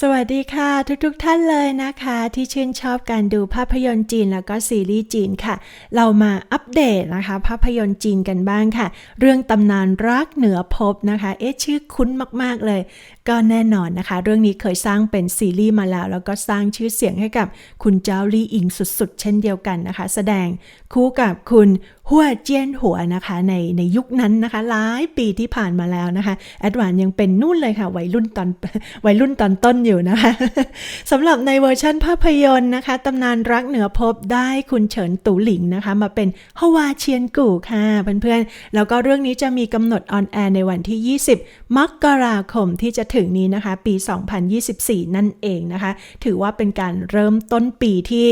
สวัสดีค่ะทุกๆทท่านเลยนะคะ ที่ชื่นชอบการดูภาพยนตร์จีนแล้วก็ซีรีส์จีนค่ะ เรามาอัปเดตนะคะ ภาพยนตร์จีนกันบ้างค่ะ เรื่องตำนานรักเหนือภพนะคะ เอ๊ะชื่อคุ้นมากๆเลย ก็แน่นอนนะคะ เรื่องนี้เคยสร้างเป็นซีรีส์มาแล้ว แล้วก็สร้างชื่อเสียงให้กับคุณเจ้าลี่อิงสุดๆ เช่นเดียวกันนะคะ แสดงคู่กับคุณหัวเจียนหัวนะคะในในยุคนั้นนะคะ หลายปีที่ผ่านมาแล้วนะคะแอดวานยังเป็นนู่นเลยค่ะ วัยรุ่นตอนวัยรุ่นตอนต้นอยู่นะคะสำหรับในเวอร์ชั่นภาพยนตร์นะคะตำนานรักเหนือภพได้คุณเฉินตู่หลิงนะคะ มาเป็นฮวาเชียนกู่ค่ะเพื่อนๆ แล้วก็เรื่องนี้จะมีกำหนดออนแอร์ในวันที่ 20 มกราคมที่จะถึงนี้นะคะ ปี 2024 นั่นเองนะคะ ถือว่าเป็นการเริ่มต้นปีที่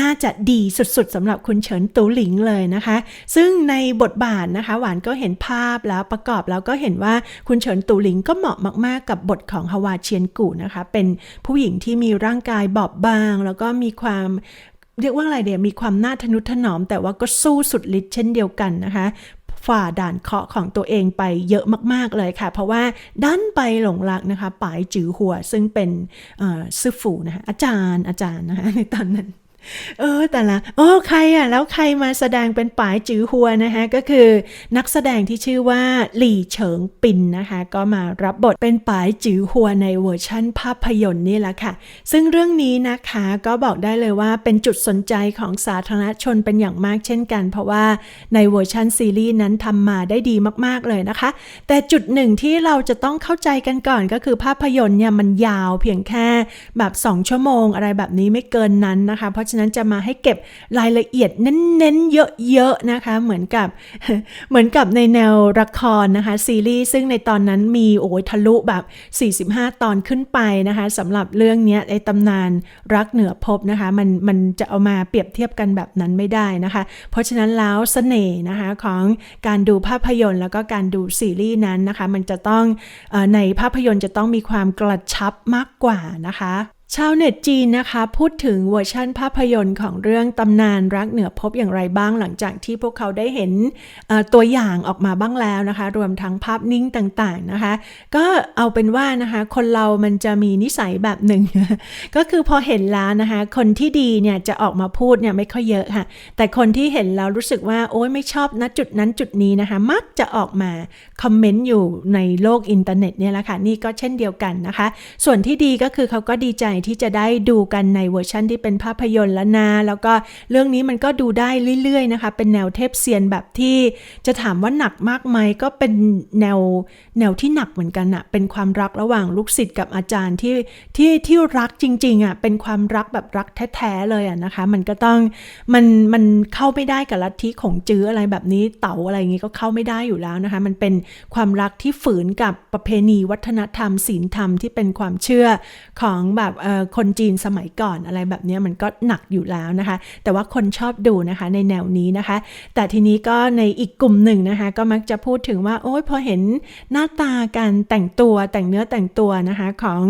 น่าจะดีสุดๆสำหรับคุณเฉินตูหลิงเลยนะคะ ซึ่งในบทบาทนะคะ หวานก็เห็นภาพแล้วประกอบแล้วก็เห็นว่าคุณเฉินตูหลิงก็เหมาะมากๆ กับบทของฮวาเชียนกู่นะคะ เป็นผู้หญิงที่มีร่างกายบอบบาง แล้วก็มีความเรียกว่าอะไรเดี๋ยวมีความน่าทนุถนอม แต่ว่าก็สู้สุดฤทธิ์เช่นเดียวกันนะคะ ฝ่าด่านเคาะของตัวเองไปเยอะมาก ๆ เลยค่ะ เพราะว่าดันไปหลงรักนะคะป๋ายจือหัวซึ่งเป็นซื่อฝูนะคะอาจารย์อาจารย์นะคะในตอนนั้น เออแต่ละโอ้ใครอะ แล้วใครมาแสดงเป็นป๋ายจือหัวนะคะ ก็คือนักแสดงที่ชื่อว่าหลี่เฉิงปินนะคะ ก็มารับบทเป็นป๋ายจือหัวในเวอร์ชั่นภาพยนตร์นี่แหละค่ะ ซึ่งเรื่องนี้นะคะก็บอกได้เลยว่าเป็นจุดสนใจของสาธารณชนเป็นอย่างมากเช่นกัน เพราะว่าในเวอร์ชันซีรีส์นั้นทำมาได้ดีมากๆเลยนะคะ แต่จุดหนึ่งที่เราจะต้องเข้าใจกันก่อนก็คือภาพยนตร์เนี่ยมันยาวเพียงแค่แบบ 2 ชั่วโมงอะไรแบบนี้ไม่เกินนั้นนะคะ เพราะฉะนั้นจะมาให้เก็บรายละเอียดเน้นๆเยอะๆนะคะ เหมือนกับเหมือนกับในแนวละครนะคะซีรีส์ซึ่งในตอนนั้นมีโอ้ยทะลุแบบ 45 ตอนขึ้นไปนะคะสำหรับเรื่องนี้ยไอ้ตำนานรักเหนือภพนะคะมันมันจะเอามาเปรียบเทียบกันแบบนั้นไม่ได้นะคะ เพราะฉะนั้นแล้วเสน่ห์นะคะของการดูภาพยนตร์แล้วก็การดูซีรีส์นั้นนะคะ มันจะต้องในภาพยนตร์จะต้องมีความกระชับมากกว่านะคะ ชาวเน็ตจีนนะคะ พูดถึงเวอร์ชั่นภาพยนตร์ของเรื่องตำนานรักเหนือภพอย่างไรบ้างหลังจากที่พวกเขาได้เห็นตัวอย่างออกมาบ้างแล้วนะคะ รวมทั้งภาพนิ่งต่างๆนะคะ ก็เอาเป็นว่านะคะ คนเรามันจะมีนิสัยแบบหนึ่ง ก็คือพอเห็นแล้วนะคะ คนที่ดีเนี่ยจะออกมาพูดเนี่ยไม่ค่อยเยอะค่ะ แต่คนที่เห็นแล้วรู้สึกว่าโอ๊ยไม่ชอบนะจุดนั้นจุดนี้นะคะ มักจะออกมาคอมเมนต์อยู่ในโลกอินเทอร์เน็ตเนี่ยแหละค่ะนี่ก็เช่นเดียวกันนะคะ ส่วนที่ดีก็คือเขาก็ดีใจที่จะได้ดูกันในเวอร์ชั่นที่เป็นภาพยนตร์แล้วนะแล้วก็เรื่องนี้มันก็ดูได้เรื่อยๆนะคะ เป็นแนวเทพเซียนแบบที่จะถามว่าหนักมากไหมก็เป็นแนวแนวที่หนักเหมือนกันอะเป็นความรักระหว่างลูกศิษย์กับอาจารย์ที่ที่ที่รักจริงๆอะเป็นความรักแบบรักแท้ๆเลยอะนะคะ มันก็ต้องมันมันเข้าไม่ได้กับลัทธิของจื้ออะไรแบบนี้เต๋าอะไรอย่างงี้ก็เข้าไม่ได้อยู่แล้วนะคะ มันเป็นความรักที่ฝืนกับประเพณีวัฒนธรรมศีลธรรมที่เป็นความเชื่อของแบบคนจีนสมัยก่อนอะไรแบบนี้มันก็หนักอยู่แล้วนะคะ แต่ว่าคนชอบดูนะคะในแนวนี้นะคะ แต่ทีนี้ก็ในอีกกลุ่มหนึ่งนะคะ ก็มักจะพูดถึงว่าโอ้ยพอเห็นหน้าตาการแต่งตัวแต่งเนื้อแต่งตัวนะคะของ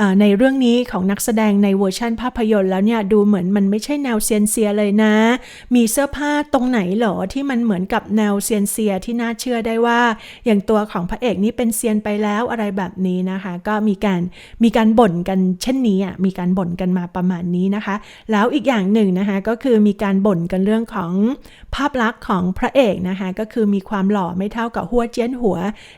อในเรื่องนี้ของนักแสดงในเวอร์ชั่นภาพยนตร์แล้วเนี่ยดูเหมือนมันไม่ใช่แนวเซียนเซียเลยนะ มีเสื้อผ้าตรงไหนเหรอที่มันเหมือนกับแนวเซียนเซียที่น่าเชื่อได้ว่า อย่างตัวของพระเอกนี่เป็นเซียนไปแล้วอะไรแบบนี้นะคะ ก็มีการมีการบ่นกันเช่นนี้อะมีการบ่นกันมาประมาณนี้นะคะ แล้วอีกอย่างหนึ่งนะคะก็คือมีการบ่นกันเรื่องของภาพลักษณ์ของพระเอกนะคะก็คือมีความหล่อไม่เท่ากับหัวเจี้ยนหัว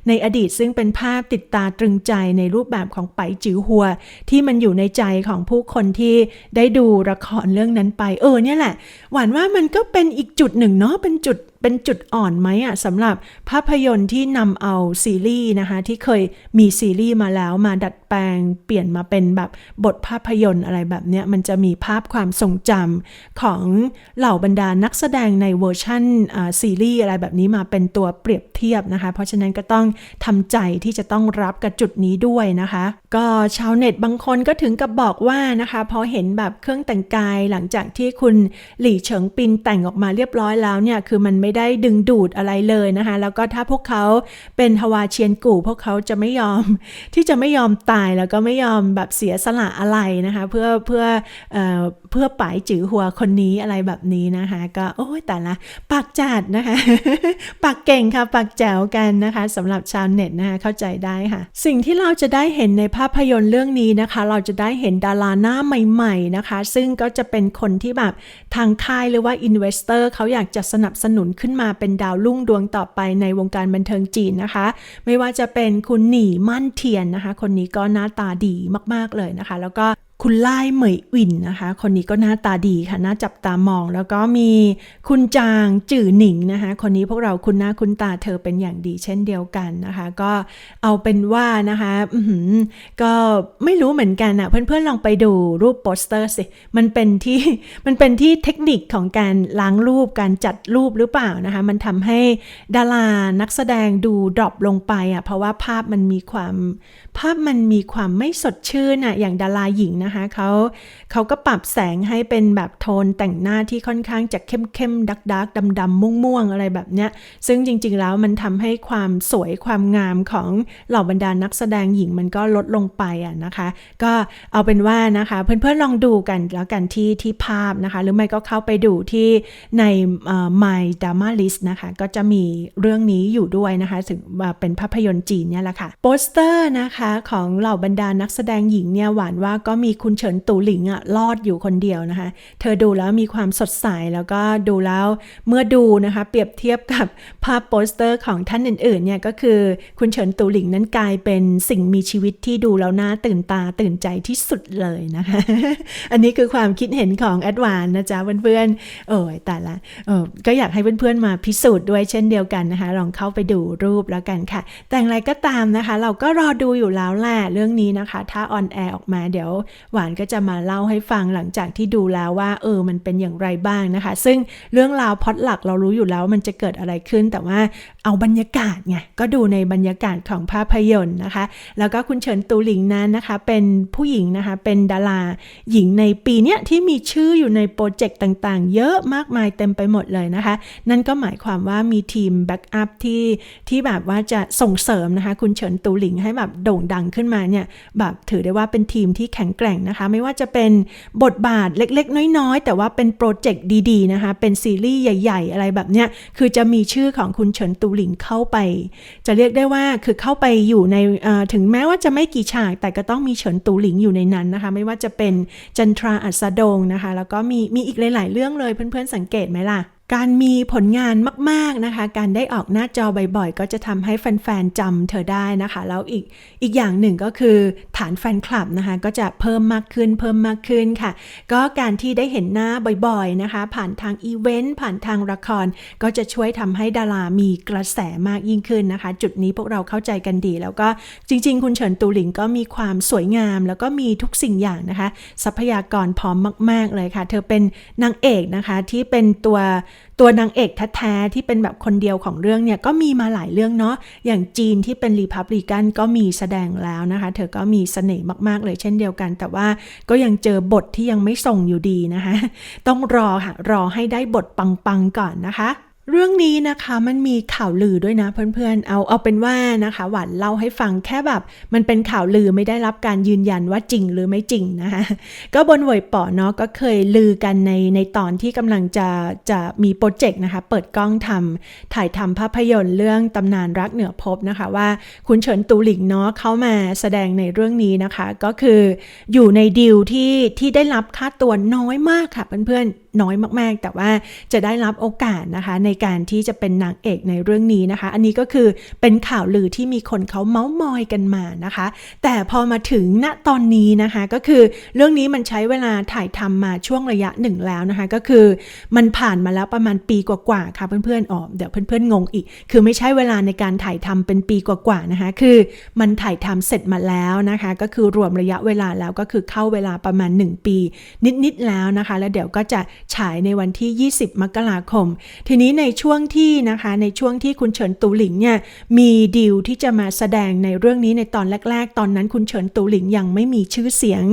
ในอดีตซึ่งเป็นภาพติดตาตรึงใจในรูปแบบของไปจือหัว ที่มันอยู่ในใจของผู้คนที่ได้ดูละครเรื่องนั้นไป เออเนี่ยแหละหวานว่ามันก็เป็นอีกจุดหนึ่งเนาะเป็นจุด เป็นจุดอ่อนไหมอะสำหรับภาพยนตร์ที่นำเอาซีรีส์นะคะที่เคยมีซีรีส์มาแล้วมาดัดแปลงเปลี่ยนมาเป็นแบบบทภาพยนตร์อะไรแบบเนี้ยมันจะมีภาพความทรงจำของเหล่าบรรดานักแสดงในเวอร์ชั่นซีรีส์อะไรแบบนี้มาเป็นตัวเปรียบเทียบนะคะ เพราะฉะนั้นก็ต้องทำใจที่จะต้องรับกับจุดนี้ด้วยนะคะ ก็ชาวเน็ตบางคนก็ถึงกับบอกว่านะคะพอเห็นแบบเครื่องแต่งกายหลังจากที่คุณหลี่เฉิงปินแต่งออกมาเรียบร้อยแล้วเนี่ยคือมันไม่ได้ดึงดูดอะไรเลยนะคะ แล้วก็ถ้าพวกเขาเป็นฮวาเชียนกู่ พวกเขาจะไม่ยอมที่จะไม่ยอมตายแล้วก็ไม่ยอมแบบเสียสละอะไรนะคะ เพื่อเพื่อเอ่อเพื่อป๋ายจือหัวคนนี้อะไรแบบนี้นะคะ ก็โอ้ยแต่ละปากจัดนะคะปากเก่งค่ะปากแจ๋วกันนะคะสำหรับชาวเน็ตนะคะเข้าใจได้ค่ะ สิ่งที่เราจะได้เห็นในภาพยนตร์เรื่องนี้นะคะ เราจะได้เห็นดาราหน้าใหม่ ๆนะคะ ซึ่งก็จะเป็นคนที่แบบทางค่ายหรือว่าอินเวสเตอร์เขาอยากจะสนับสนุนขึ้นมาเป็นดาวรุ่งดวงต่อไปในวงการบันเทิงจีนนะคะ ไม่ว่าจะเป็นคุณหนีมั่นเทียนนะคะ คนนี้ก็หน้าตาดีมากๆเลยนะคะ แล้วก็ คุณไล่เหมยวินนะคะ คนนี้ก็หน้าตาดีค่ะน่าจับตามอง แล้วก็มีคุณจางจื่อหนิงนะคะ คนนี้พวกเราคุณหน้าคุณตาเธอเป็นอย่างดีเช่นเดียวกันนะคะ ก็เอาเป็นว่านะคะก็ไม่รู้เหมือนกันอะเพื่อนๆลองไปดูรูปโปสเตอร์สิ มันเป็นที่มันเป็นที่เทคนิคของการล้างรูปการจัดรูปหรือเปล่านะคะ มันทำให้ดารานักแสดงดูดรอปลงไปอะเพราะว่าภาพมันมีความภาพมันมีความไม่สดชื่นอะอย่างดาราหญิงนะคะเขาเขาก็ปรับแสงให้เป็นแบบโทนแต่งหน้าที่ค่อนข้างจะเข้มเข้มดักดักดำดำม่วงม่วงๆอะไรแบบเนี้ย ซึ่งจริง ๆ แล้วมันทำให้ความสวยความงามของเหล่าบรรดานักแสดงหญิงมันก็ลดลงไปอะนะคะ ก็เอาเป็นว่านะคะ เพื่อนๆลองดูกันแล้วกันที่ที่ภาพนะคะ หรือไม่ก็เข้าไปดูที่ใน My Drama List นะคะ ก็จะมีเรื่องนี้อยู่ด้วยนะคะ ถึงว่าเป็นภาพยนตร์จีนเนี่ยแหละค่ะโปสเตอร์นะคะของเหล่าบรรดานักแสดงหญิงเนี่ยหวานว่าก็มีคุณเฉินตู่หลิงอะรอดอยู่คนเดียวนะคะ เธอดูแล้วมีความสดใสแล้วก็ดูแล้วเมื่อดูนะคะ เปรียบเทียบกับภาพโปสเตอร์ของท่านอื่นๆเนี่ยก็คือคุณเฉินตู่หลิงนั้นกลายเป็นสิ่งมีชีวิตที่ดูแล้วน่าตื่นตาตื่นใจที่สุดเลยนะคะ อันนี้คือความคิดเห็นของแอดวานนะจ๊ะเพื่อนๆโอ้ยแต่ละเออก็อยากให้เพื่อนๆมาพิสูจน์ด้วยเช่นเดียวกันนะคะ ลองเข้าไปดูรูปแล้วกันค่ะ แต่อย่างไรก็ตามนะคะ เราก็รอดูอยู่แล้วแหละเรื่องนี้นะคะ ถ้าออนแอร์ออกมาเดี๋ยว หวานก็จะมาเล่าให้ฟังหลังจากที่ดูแล้วว่า เออมันเป็นอย่างไรบ้างนะคะ ซึ่งเรื่องราวพอดหลักเรารู้อยู่แล้วมันจะเกิดอะไรขึ้น แต่ว่าเอาบรรยากาศไงก็ดูในบรรยากาศของภาพยนตร์นะคะ แล้วก็คุณเฉินตูหลิงนั้นนะคะ เป็นผู้หญิงนะคะเป็นดาราหญิงในปีเนี้ยที่มีชื่ออยู่ในโปรเจกต์ต่างๆ เยอะมากมายเต็มไปหมดเลยนะคะ นั่นก็หมายความว่ามีทีมแบ็กอัพที่ที่แบบว่าจะส่งเสริมนะคะ คุณเฉินตูหลิงให้แบบโด่งดังขึ้นมาเนี่ยแบบถือได้ว่าเป็นทีมที่แข็งแกร่งนะคะ ไม่ว่าจะเป็นบทบาทเล็กๆ น้อยๆ แต่ว่าเป็นโปรเจกต์ดีๆนะคะ เป็นซีรีส์ใหญ่ ๆ อะไรแบบเนี้ย คือจะมีชื่อของคุณเฉินตูหลิงเข้าไป จะเรียกได้ว่าคือเข้าไปอยู่ในถึงแม้ว่าจะไม่กี่ฉาก แต่ก็ต้องมีเฉินตูหลิงอยู่ในนั้นนะคะ ไม่ว่าจะเป็นจันทราอัสดงนะคะ แล้วก็มีมีอีกหลาย ๆ เรื่องเลยเพื่อนๆสังเกตไหมล่ะ การมีผลงานมาก ๆนะคะ การได้ออกหน้าจอบ่อยๆ ก็จะทำให้แฟนๆจำเธอได้นะคะ แล้วอีกอีกอย่างหนึ่งก็คือฐานแฟนคลับนะคะ ก็จะเพิ่มมากขึ้นเพิ่มมากขึ้นค่ะ ก็การที่ได้เห็นหน้าบ่อยๆนะคะ ผ่านทางอีเวนต์ผ่านทางละคร ก็จะช่วยทำให้ดารามีกระแสมากยิ่งขึ้นนะคะ จุดนี้พวกเราเข้าใจกันดี แล้วก็จริง ๆ คุณเฉินตูหลิงก็มีความสวยงาม แล้วก็มีทุกสิ่งอย่างนะคะ ทรัพยากรพร้อมมาก ๆเลยค่ะ เธอเป็นนางเอกนะคะที่เป็นตัวตัวนางเอกแท้ๆที่เป็นแบบคนเดียวของเรื่องเนี่ยก็มีมาหลายเรื่องเนาะอย่างจีนที่เป็นรีพับลิกันก็มีแสดงแล้วนะคะ เธอก็มีเสน่ห์มากๆเลยเช่นเดียวกัน แต่ว่าก็ยังเจอบทที่ยังไม่ส่งอยู่ดีนะคะ ต้องรอค่ะรอให้ได้บทปังๆก่อนนะคะ เรื่องนี้นะคะมันมีข่าวลือด้วยนะเพื่อนๆ เอาเอาเป็นว่านะคะหวานเล่าให้ฟังแค่แบบมันเป็นข่าวลือไม่ได้รับการยืนยันว่าจริงหรือไม่จริงนะคะก็บนเวยป่อเนาะก็เคยลือกันในในตอนที่กำลังจะจะมีโปรเจกต์นะคะเปิดกล้องทำถ่ายทำภาพยนตร์เรื่องตำนานรักเหนือภพนะคะว่าคุณเฉินตูหลิงเนาะเข้ามาแสดงในเรื่องนี้นะคะ ก็คืออยู่ในดีลที่ที่ได้รับค่าตัวน้อยมากค่ะเพื่อนๆน้อยมากๆ แต่ว่าจะได้รับโอกาสนะคะในการที่จะเป็นนางเอกในเรื่องนี้นะคะ อันนี้ก็คือเป็นข่าวลือที่มีคนเขาเมาส์มอยกันมานะคะ แต่พอมาถึงณตอนนี้นะคะก็คือเรื่องนี้มันใช้เวลาถ่ายทำมาช่วงระยะหนึ่งแล้วนะคะ ก็คือมันผ่านมาแล้วประมาณปีกว่าๆค่ะเพื่อนๆอ๋อเดี๋ยวเพื่อนๆงงอีก คือไม่ใช่เวลาในการถ่ายทำเป็นปีกว่าๆนะคะคือมันถ่ายทำเสร็จมาแล้วนะคะ ก็คือรวมระยะเวลาแล้วก็คือเข้าเวลาประมาณ 1 ปี นิดๆแล้วนะคะ แล้วเดี๋ยวก็จะฉายในวันที่ 20 มกราคม ทีนี้ในในช่วงที่นะคะในช่วงที่คุณเฉินตูหลิงเนี่ยมีดีลที่จะมาแสดงในเรื่องนี้ในตอนแรก ๆ ตอนนั้นคุณเฉินตูหลิงยังไม่มีชื่อเสียง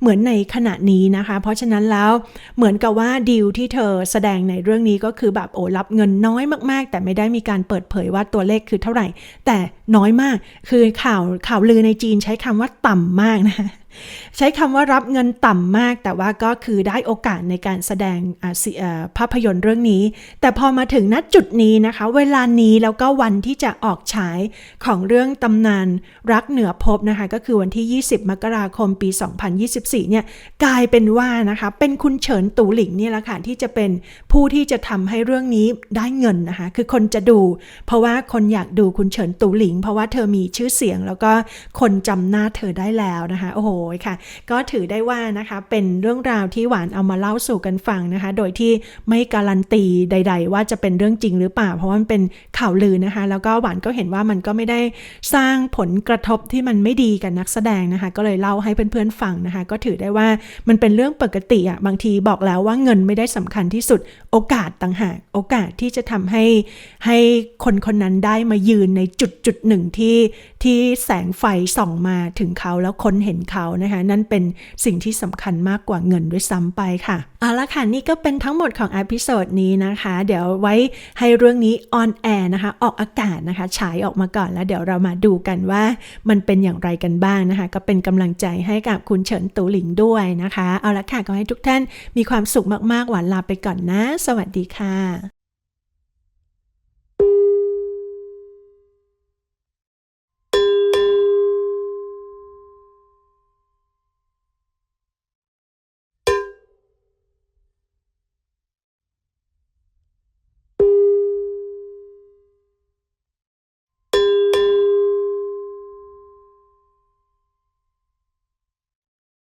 เหมือนในขณะนี้นะคะ เพราะฉะนั้นแล้วเหมือนกับว่าดีลที่เธอแสดงในเรื่องนี้ก็คือแบบโอ้รับเงินน้อยมากๆ แต่ไม่ได้มีการเปิดเผยว่าตัวเลขคือเท่าไหร่ แต่น้อยมากคือข่าวข่าวลือในจีนใช้คำว่าต่ำมากนะคะ ใช้คำว่ารับเงินต่ำมาก แต่ว่าก็คือได้โอกาสในการแสดงภาพยนตร์เรื่องนี้ แต่พอมาถึงณจุดนี้นะคะ เวลานี้แล้วก็วันที่จะออกฉายของเรื่องตำนานรักเหนือภพนะคะ ก็คือวันที่ 20 มกราคมปี 2024 เนี่ยกลายเป็นว่านะคะ เป็นคุณเฉินตูหลิงเนี่ยแหละค่ะที่จะเป็นผู้ที่จะทำให้เรื่องนี้ได้เงินนะคะ คือคนจะดู เพราะว่าคนอยากดูคุณเฉินตูหลิง เพราะว่าเธอมีชื่อเสียง แล้วก็คนจำหน้าเธอได้แล้วนะคะโอ้โหค่ะ ก็ถือได้ว่านะคะ เป็นเรื่องราวที่หวานเอามาเล่าสู่กันฟังนะคะ โดยที่ไม่การันตีใด ๆ ว่าจะเป็นเรื่องจริงหรือเปล่า เพราะมันเป็นข่าวลือนะคะ แล้วก็หวานก็เห็นว่ามันก็ไม่ได้สร้างผลกระทบที่มันไม่ดีกับนักแสดงนะคะ ก็เลยเล่าให้เพื่อนๆฟังนะคะ ก็ถือได้ว่ามันเป็นเรื่องปกติอะบางทีบอกแล้วว่าเงินไม่ได้สำคัญที่สุดโอกาสต่างหากโอกาสที่จะทำให้ให้คนคนนั้นได้มายืนในจุดจุดหนึ่งที่ที่แสงไฟส่องมาถึงเขาแล้วคนเห็นเขานะคะนั่นเป็นสิ่งที่สำคัญมากกว่าเงินด้วยซ้ำไปค่ะ เอาละค่ะ นี่ก็เป็นทั้งหมดของอพิโซดนี้นะคะ เดี๋ยวไว้ให้เรื่องนี้ออนแอร์นะคะ ออกอากาศนะคะ ฉายออกมาก่อนแล้วเดี๋ยวเรามาดูกันว่ามันเป็นอย่างไรกันบ้างนะคะ ก็เป็นกำลังใจให้กับคุณเฉินตูหลิงด้วยนะคะ เอาละค่ะก็ให้ทุกท่านมีความสุขมากๆหวานลาไปก่อนนะ สวัสดีค่ะ